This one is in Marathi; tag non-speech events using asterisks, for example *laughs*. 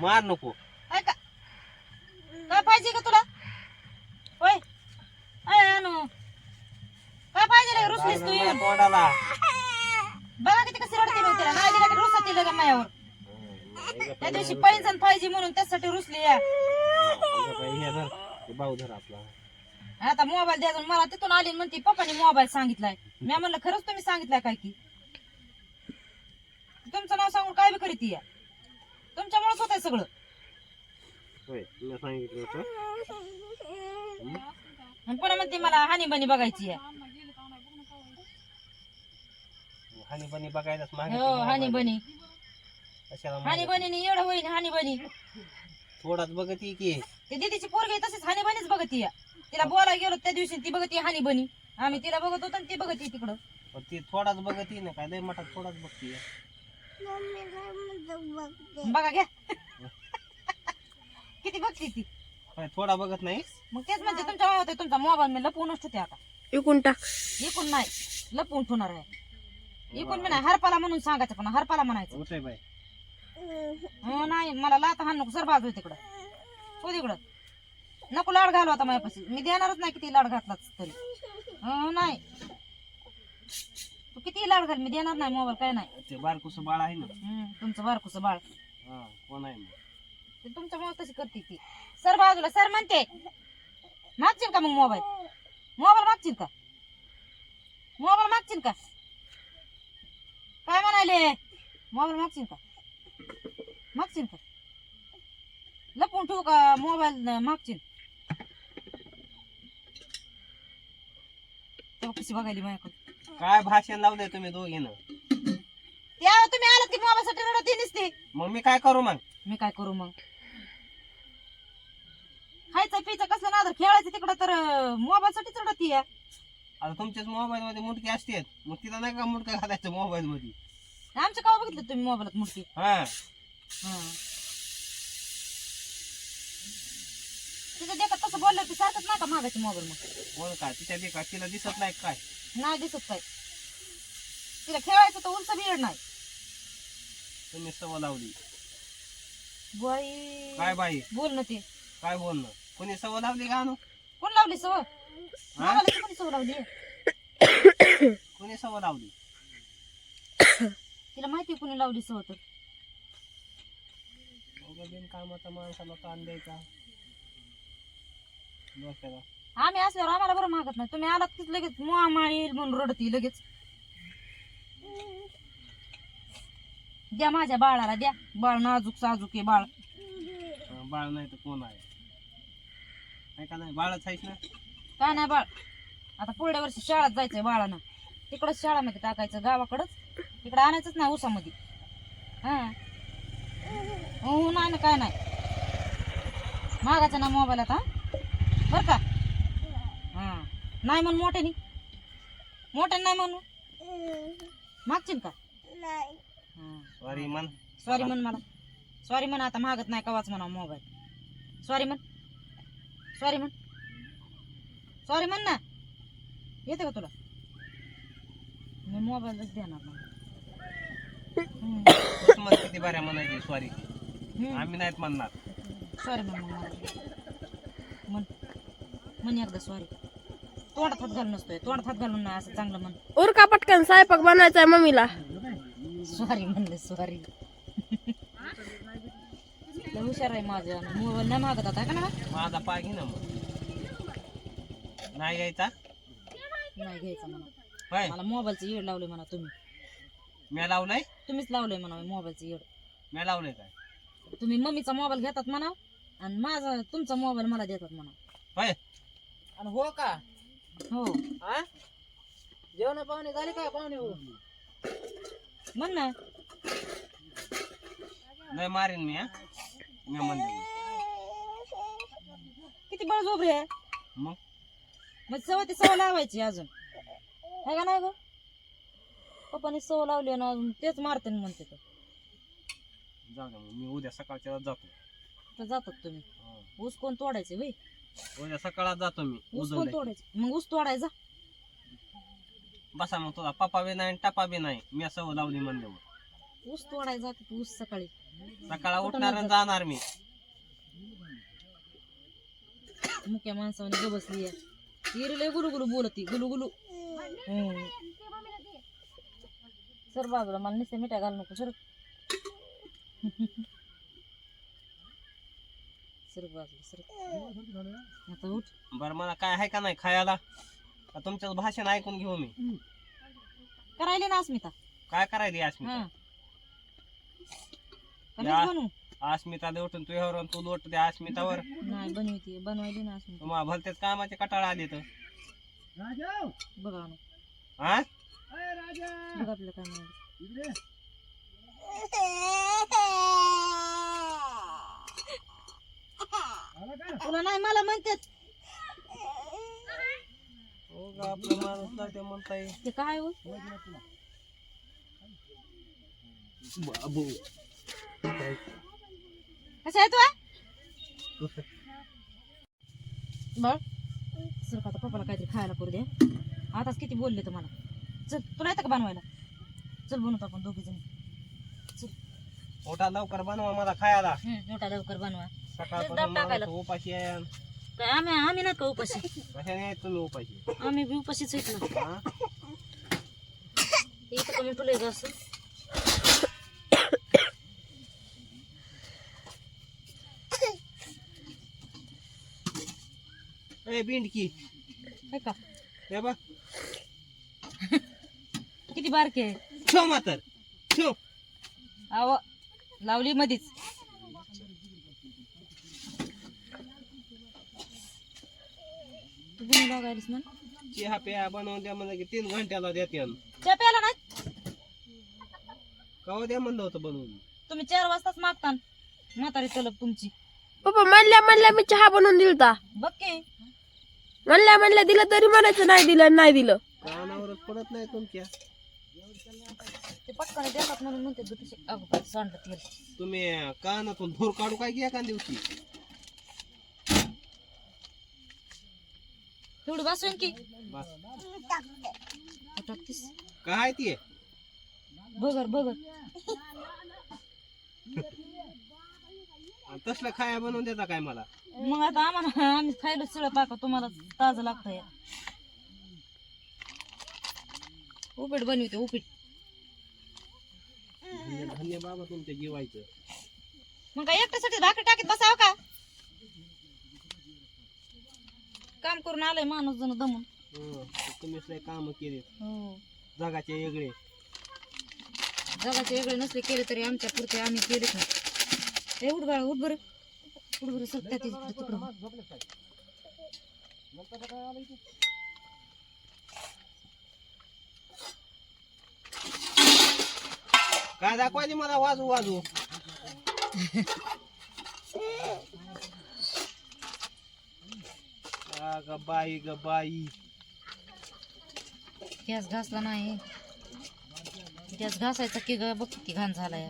मार नको. काय का? काय पाहिजे का तुला? होय अय अनु. काय पाहिजे रे रुसलीस तू येऊन? तोंडाला बघा किती कशी रडते मग तिला. नाही दिला की रुसत तिला का मायावर? त्या दिवशी पैंजण पाहिजे म्हणून त्यासाठी रुसली या. भाऊ धर आपला आता मोबाईल द्यायचा मला तिथून आली आणि म्हणते पप्पाने मोबाईल सांगितलाय. मी म्हणलं खरंच तुम्ही सांगितलंय काय की? तुमचं नाव सांगून काय बी करीत या? तुमच्यामुळेच होत सगळं. होय तुला सांगितलं होतं. आणि पुन्हा म्हणते मला हानी बनी बघायची आहे. हानी बनी बघायलाच हो हानी बनी कशाला हानी बनी एवढं होईन हानी बनी थोडाच बघत ये की. ते दीदीची पोरगी तशीच हानी बनीच बघती या तिला बोलायला गेलो त्या दिवशी ती बघती हानी बनी आम्ही तिला बघत होतो आणि ती बघती तिकडं. पण ती थोडाच बघत ये ना काय लय मोठा थोडाच बघती बघा घ्या. *laughs* किती बघती ती? काय थोडा बघत नाही? मग तेच म्हणजे तुमच्या मावत तुमचा मोबाईल मी लपवूनच ठेवते आता. विकून टाक. इकून नाही लपवून ठेवणार आहे. इकून मी नाही हरपाला म्हणून सांगायचं पण हरपाला म्हणायचं. होतंय बाय हो नाही मला लात हाण नको सर बाजू तिकडं. हो तिकडं. नको लाड घालू आता माझ्यापाशी. मी देणारच नाही किती लाड घातलाच तरी. हो नाही. तू किती लाड घाल मी देणार नाही मोबाईल काय नाही. ते बारकुस बाळ आहे ना. हम्म, तुमचं बारकुस बाळ. हा कोण आहे मग? ते तुमच्यामुळे तशी करते ती. सर बाजूला सर म्हणते मागशील का मग मोबाईल? मोबाईल मागशील का? मोबाईल मागशील का? काय म्हणाले? मोबाईल मागशील का? मागशील का? लपवून ठेवू का मोबाईल मागशील? तेव्हा कशी बघायली माझ्याकडे काय भाषण लावलंय तुम्ही दोघीनं? त्या तुम्ही आलात की मोबाईल साठी रडत नसते? मग मी काय करू मग? मी काय करू मग? खायचं पियचं कसलं ना खेळायचं तिकडं तर मोबाईल साठी चढत या. आता तुमच्याच मोबाईल मध्ये मुटके असते मग तिला नाही का मुटका घालायचं मोबाईल मध्ये आमच्या का बघितलं तुम्ही मोबाईलात मुठी हा. तिथं देखत तसं बोललं की सारखंच नाही का मागायचं मोबाईल मग? कोण काय? तिच्या देखा तिला दिसत नाही काय? नाही दिसत काय तिला खेळायचं तर उलच बिळ नाही. तुम्ही सवय लावली. बाई काय बाई? बोल ना ते. काय बोलणं? कोणी सवय लावली का आणू कोण लावली सवय? हा? मोबाईलाची कोणी सवय लावली. कोणी सवय लावली? तिला माहिती कोणी लावली सवय तर. उगा बिनकामाचा माणसाला ताण द्यायचा. डोक्याला. आम्ही असल्यावर आम्हाला बरं मागत नाही. तुम्ही आलात की लगेच मुआ येईल म्हणून रडती लगेच. द्या माझ्या बाळाला द्या. बाळ नाजूक साजूक आहे बाळ. बाळ नाही तर कोण आहे? का नाही? बाळच आहेस ना? काय नाही बाळ. आता पुढल्या वर्षी शाळेत जायचंय बाळानं. तिकडंच शाळामध्ये टाकायचं गावाकडंच. तिकडं आणायचंच नाही उसामध्ये. हा. हो नाही ना काय नाही. मागायचं ना मोबाईल आता बर का? हा. नाही म्हण मोठ्यानी. मोठ्याने नाही म्हणू? मागशील का? सॉरी मन सॉरी म्हण. मला. सॉरी म्हण आता मागत नाही कवाच म्हणा मोबाईल. सॉरी म्हण. सॉरी म्हण. सॉरी म्हण ना. येते का तुला? मी मोबाईलच देणार नाही. म्हण किती बऱ्या म्हणायची सॉरी. आम्ही नाहीत म्हणणार. सॉरी म्हण मग म्हण. म्हण एकदा सॉरी तोंडात हात घालून नसतोय तोंडात हात घालून नाही असं चांगलं म्हण. उरका पटकन स्वयंपाक बनवायचा आहे मम्मीला. सॉरी म्हणले सॉरी हुशार आहे माझ्या मोबाईल नाही मागत आता का ना माझा पाय घे ना मग. नाही घ्यायचा? नाही घ्यायचं म्हणा. होय. मला मोबाईलचं येड लावले म्हणा तुम्ही. मी लावलंय? तुम्हीच लावलंय म्हणा मोबाईलचं येड. मी लावलंय काय? तुम्ही मम्मीचा मोबाईल घेतात म्हणा आणि माझा तुमचा मोबाईल मला देतात म्हणा. होय. आणि हो का? हो. हा? जेवण पाहुणे झाले का? पाहुणे हो. म्हण ना. नाही मारीन मी हा. मी म्हणते. किती बळ झोपरे आहे? मग? मग सवय ती सवय लावायची अजून. आहे का नाही ग? पप्पाने सवय लावली ना अजून तेच मारते ना म्हणते तर जाऊ दे मग मी उद्या सकाळच्या जातो. तर जातात तुम्ही. हा. ऊस कोण तोडायचे वय उद्या सकाळात जातो मी ऊस कोण उजवले तोडायचे. मग ऊस तोडायचा? बसा मग तुला पप्पा बी नाही टपा बी नाही. मी सवय लावली म्हणल्यावर ऊस तोडायचा ऊस सकाळी. सकाळी उठणार आणि जाणार मी. मुक्या माणसाने ग बसली हिरी लय गुलू गुलू बोलती गुलू गुलू. सर बाजूला मला नुसते मिठा घालू नको सर. सर बाजूला सर. आता उठ. बरं मला काय आहे का नाही खायला? का तुमचं भाषण ऐकून घेऊ मी. करायली ना अस्मिता. काय करायली अस्मिता? हा. या. बनवू. अस्मिता देवटून तुझ्यावर आणि तू लोट द्या अस्मितावर. नाही बनवते बनवायली ना अस्मिता. तुम्हाला भलतेच कामाचे कटाळा आले तर. बघा ना. हा बघ आपलं काय *laughs* तुला नाही मला म्हणतात. हो का, आपलं माणूस नाही ते म्हणता काय हो? बाबू. कसं आहे तू? सर का आता पप्पाला काहीतरी खायला करू द्या आताच किती बोलले तुम्हाला चल तुला येतं का बनवायला? चल बनवतो आपण दोघी जण. मोठा लवकर बनवा मला खायला. मोठा लवकर बनवा. सकाळपासून डब टाकायला. माणूस उपाशी आहे काय आम्ही आम्ही नाही का उपाशी? कशाने आहेत तुम्ही उपाशी? आम्ही बी उपाशीच आहेत ना. हा? ते इथं कमी तुला का असं ए बिंडकी आहे का? हे बघ. किती बारके आहे ठेव मातर ठेव. आव लावली मधीच. तू कोणी बघायलीस ना? चहा प्या बनवून द्या म्हणलं की तीन घंट्याला देते चहा प्याला नाही? कवा द्या म्हणलं होतं बनवून. तुम्ही चार वाजताच मागता म्हातारी तलब तुमची. पप्पा म्हणल्या म्हणल्या मी चहा बनवून दिलता. बघ की. म्हणल्या म्हणल्या दिलं तरी म्हणायचं नाही दिलं नाही दिलं. कानावरच पडत नाही तुमच्या. ते पटकन देतात म्हणून म्हणते दुसरी अगो काय सांडलं तेल. तुम्ही कानातून धूर काढू काय घ्या का दिवशी? एवढी बसून की. टाकतीस काय ते? बगर बगर तसलं खाया बनवून देता काय मला? मग आता आम्हाला आम्ही खायला सगळं पाका तुम्हाला ताजं लागतंय उपीट बनवते उपीट. धन्य धन्य बाबा तुमच्या जीवायचं मग काय एकट्यासाठी भाकरी टाकीत बसावं का? काम करून आलंय माणूस जण दमून. हं, तुम्हीच लय काम केले हो. जगाचे वेगळे. जगाचे वेगळे नसले केले तरी आमच्या पुरते आम्ही केलेच नाही. ए उठ बाळा उठ बरं. उठ बरं सर त्या तिकडं तिकडं काय दाखवायचे मला? वाजू वाजू *laughs* आ, ग बाई ग बाई गॅस घासला नाही. गॅस घासायचा की ग? बघ किती घाण झालाय.